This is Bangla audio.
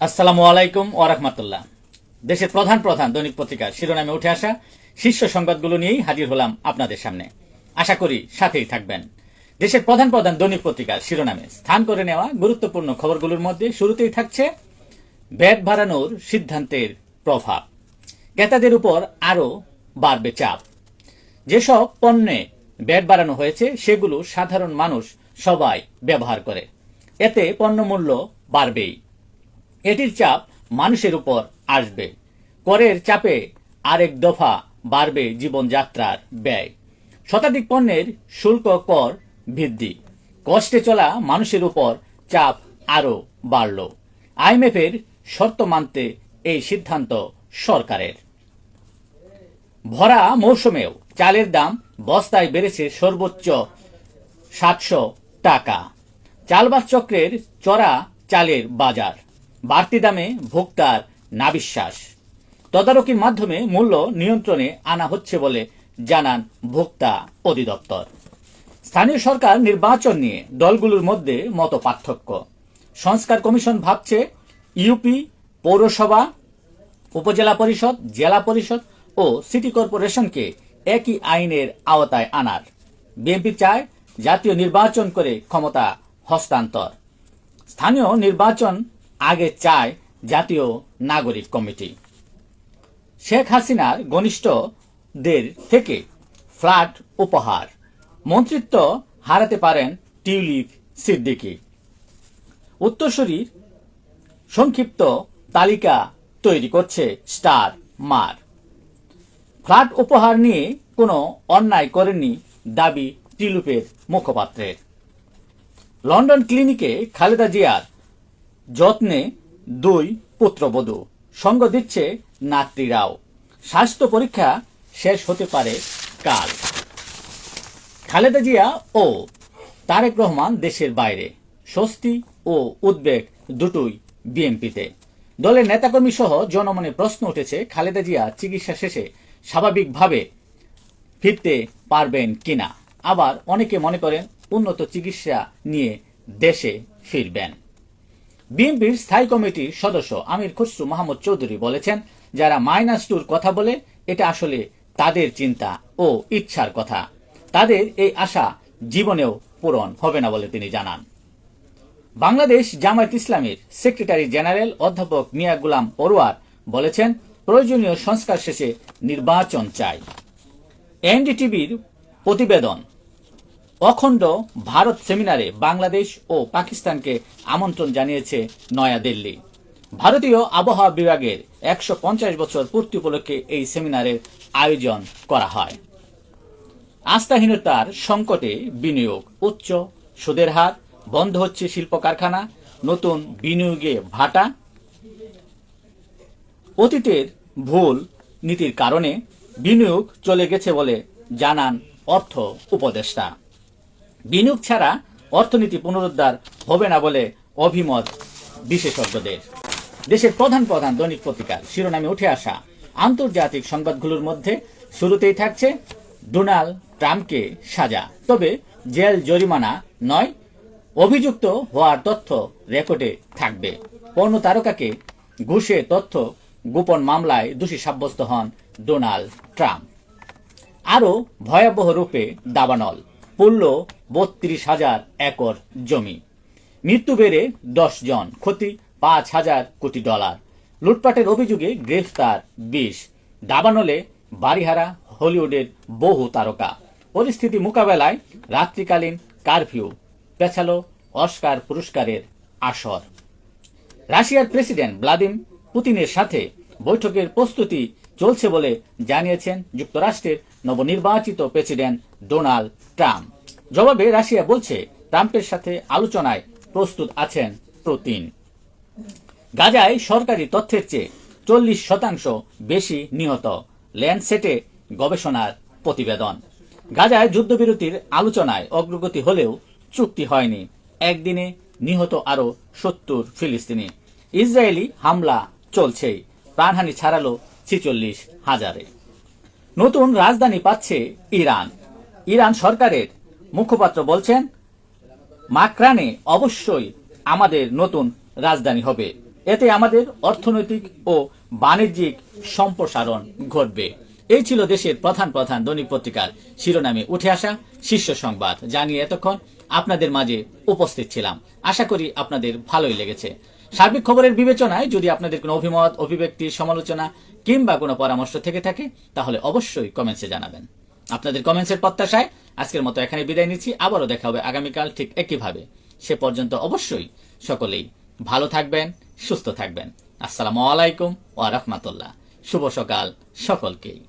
আসসালামু আলাইকুম ওরহমতুল্লাহ দেশের প্রধান প্রধান দৈনিক পত্রিকার শিরোনামে উঠে আসা শীর্ষ সংবাদগুলো নিয়েই হাজির হলাম আপনাদের সামনে। আশা করি সাথেই থাকবেন। দেশের প্রধান প্রধান দৈনিক পত্রিকার শিরোনামে স্থান করে নেওয়া গুরুত্বপূর্ণ খবরগুলোর মধ্যে শুরুতেই থাকছে ব্যাট বাড়ানোর সিদ্ধান্তের প্রভাব। ক্রেতাদের উপর আরও বাড়বে চাপ। যেসব পণ্যে ব্যাট বাড়ানো হয়েছে, সেগুলো সাধারণ মানুষ সবাই ব্যবহার করে। এতে পণ্যমূল্য বাড়বেই। এটির চাপ মানুষের উপর আসবে। করের চাপে আরেক দফা বাড়বে জীবনযাত্রার ব্যয়। শতাধিক পণ্যের শুল্ক কর বৃদ্ধি। কষ্টে চলা মানুষের উপর চাপ আরও বাড়ল। আইএমএফের শর্ত মানতে এই সিদ্ধান্ত সরকারের। ভরা মৌসুমেও চালের দাম বস্তায় বেড়েছে সর্বোচ্চ সাতশো টাকা। চালবাস চক্রের চড়া চালের বাজার। বাড়তি দামে ভোক্তার নাবিশ্বাস। তদারকির মাধ্যমে মূল্য নিয়ন্ত্রণে আনা হচ্ছে বলে জানান ভোক্তা অধিদপ্তর। স্থানীয় সরকার নির্বাচন নিয়ে দলগুলোর মধ্যে মত পার্থক্য সংস্কার কমিশন ভাবছে ইউপি, পৌরসভা, উপজেলা পরিষদ, জেলা পরিষদ ও সিটি কর্পোরেশনকে একই আইনের আওতায় আনার। বিএনপি চায় জাতীয় নির্বাচন করে ক্ষমতা হস্তান্তর। স্থানীয় নির্বাচন আগে চায় জাতীয় নাগরিক কমিটি। শেখ হাসিনার ঘনিষ্ঠদের থেকে ফ্ল্যাট উপহার। মন্ত্রিত্ব হারাতে পারেন টিউলিপ সিদ্দিকী। উত্তরসূরির সংক্ষিপ্ত তালিকা তৈরি করছে স্টার মার। ফ্ল্যাট উপহার নিয়ে কোনো অন্যায় করেননি দাবি টিলুপের মুখপাত্রের। লন্ডন ক্লিনিকে খালেদা জিয়ার যত্নে দুই পুত্রবধূ। সঙ্গ দিচ্ছে নাত্রীরাও স্বাস্থ্য পরীক্ষা শেষ হতে পারে কাল। খালেদা জিয়া ও তারেক রহমান দেশের বাইরে। স্বস্তি ও উদ্বেগ দুটোই বিএনপিতে। দলের নেতাকর্মী সহ জনমনে প্রশ্ন উঠেছে, খালেদা জিয়া চিকিৎসা শেষে স্বাভাবিকভাবে ফিরতে পারবেন কিনা? আবার অনেকে মনে করেন, উন্নত চিকিৎসা নিয়ে দেশে ফিরবেন। বিএনপির স্থায়ী কমিটির সদস্য আমির খসরু মাহমুদ চৌধুরী বলেছেন, যারা মাইনাস টুর কথা বলে, এটা আসলে তাদের চিন্তা ও ইচ্ছার কথা। তাদের এই আশা জীবনেও পূরণ হবে না বলে তিনি জানান। বাংলাদেশ জামায়াত ইসলামীর সেক্রেটারি জেনারেল অধ্যাপক মিয়া গুলাম পরোয়ার বলেছেন, প্রয়োজনীয় সংস্কার শেষে নির্বাচন চাই। এনডিটিভির প্রতিবেদন। অখণ্ড ভারত সেমিনারে বাংলাদেশ ও পাকিস্তানকে আমন্ত্রণ জানিয়েছে নয়াদিল্লি। ভারতীয় আবহাওয়া বিভাগের একশো পঞ্চাশ বছর পূর্তি উপলক্ষে এই সেমিনারের আয়োজন করা হয়। আস্থাহীনতার সংকটে বিনিয়োগ উচ্চ, সুদের হার, বন্ধ হচ্ছে শিল্প কারখানা নতুন বিনিয়োগে ভাটা, অতীতের ভুল নীতির কারণে বিনিয়োগ চলে গেছে বলে জানান অর্থ উপদেষ্টা। বিনিয়োগ ছাড়া অর্থনীতি পুনরুদ্ধার হবে না বলে অভিমত বিশেষজ্ঞদের। দেশের প্রধান প্রধান দৈনিক পত্রিকার শিরোনামে উঠে আসা আন্তর্জাতিক সংবাদগুলোর মধ্যে শুরুতেই থাকছে ডোনাল্ড ট্রাম্পকে সাজা। তবে জেল জরিমানা নয়, অভিযুক্ত হওয়ার তথ্য রেকর্ডে থাকবে। পর্ণ তারকাকে ঘুষে তথ্য গোপন মামলায় দোষী সাব্যস্ত হন ডোনাল্ড ট্রাম্প। আরও ভয়াবহ রূপে দাবানল। পড়ল বত্রিশ হাজার একর জমি। মৃত্যু বেড়ে দশ জন, ক্ষতি পাঁচ হাজার কোটি ডলার। লুটপাটের অভিযোগে গ্রেফতার বিশ। দাবানলে বাড়িহারা হলিউডের বহু তারকা। পরিস্থিতি মোকাবেলায় রাত্রিকালীন কারফিউ, পেছালো অস্কার পুরস্কারের আসর। রাশিয়ার প্রেসিডেন্ট ভ্লাদিম পুতিনের সাথে বৈঠকের প্রস্তুতি চলছে বলে জানিয়েছেন যুক্তরাষ্ট্রের নবনির্বাচিত প্রেসিডেন্ট ডোনাল্ড ট্রাম্প। জবাবে রাশিয়া বলছে, ট্রাম্পের সাথে আলোচনায় প্রস্তুত আছেন পুতিন। গাজায় সরকারি তথ্যের চেয়ে চল্লিশ শতাংশ বেশি নিহত ল্যান্ডসেটে গবেষণার প্রতিবেদন। গাজায় যুদ্ধবিরতির আলোচনায় অগ্রগতি হলেও চুক্তি হয়নি। একদিনে নিহত আরও সত্তর ফিলিস্তিনি। ইসরায়েলি হামলা চলছেই। প্রাণহানি ছাড়ালো ছিচল্লিশ হাজারে। নতুন রাজধানী পাচ্ছে ইরান। ইরান সরকারের মুখপাত্র বলছেন, মাকরানে অবশ্যই আমাদের নতুন রাজধানী হবে। এতে আমাদের অর্থনৈতিক ও বাণিজ্যিক সম্প্রসারণ ঘটবে। এই ছিল দেশের প্রধান প্রধান দৈনিক পত্রিকার শিরোনামে উঠে আসা শীর্ষ সংবাদ। জানিয়ে এতক্ষণ আপনাদের মাঝে উপস্থিত ছিলাম। আশা করি আপনাদের ভালোই লেগেছে। সার্বিক খবরের বিবেচনায় যদি আপনাদের কোনো অভিমত, অভিব্যক্তি, সমালোচনা কিংবা কোনো পরামর্শ থেকে থাকে, তাহলে অবশ্যই কমেন্টসে জানাবেন। আপনাদের কমেন্টসের প্রত্যাশায় আজকের মতো এখানে বিদায় নিচ্ছি। আবারও দেখা হবে আগামীকাল ঠিক একইভাবে। সে পর্যন্ত অবশ্যই সকলেই ভালো থাকবেন, সুস্থ থাকবেন। আসসালামু আলাইকুম ওয়া রাহমাতুল্লাহ। শুভ সকাল সকলকেই।